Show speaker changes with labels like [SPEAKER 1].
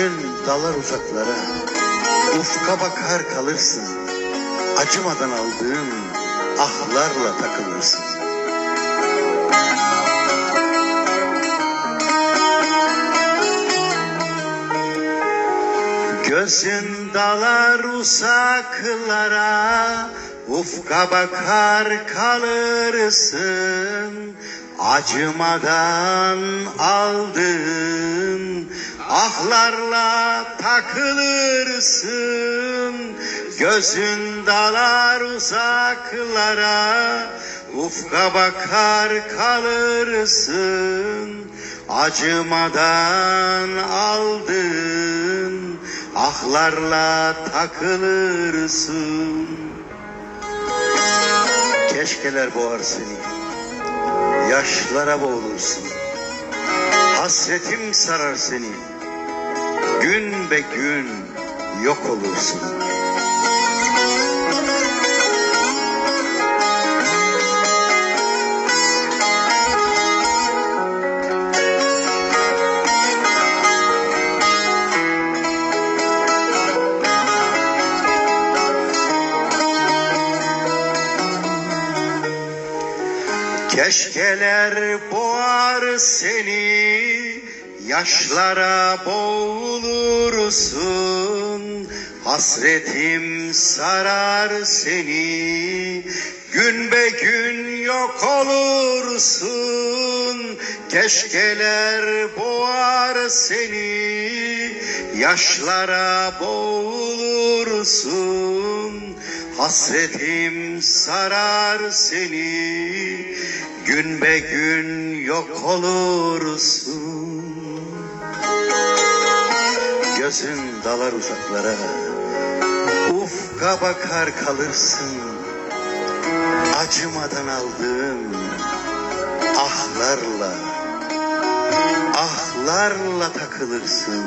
[SPEAKER 1] Gözün dalar uzaklara, ufka bakar kalırsın. Acımadan aldığın ahlarla takılırsın. Gözün dalar uzaklara, ufka bakar kalırsın. Acımadan aldın, ahlarla takılırsın. Gözün dalar uzaklara, ufka bakar kalırsın. Acımadan aldın, ahlarla takılırsın. Keşkeler boğar seni, yaşlara boğulursun. Hasretim sarar seni, gün be gün yok olursun. Keşkeler boğar seni, yaşlara boğulursun. Hasretim sarar seni, gün be gün yok olursun. Keşkeler boğar seni, yaşlara boğulursun. Hasretim sarar seni, gün be gün yok olursun. Gözün dalar uzaklara, ufka bakar kalırsın. Acımadan aldığın ahlarla, ahlarla takılırsın.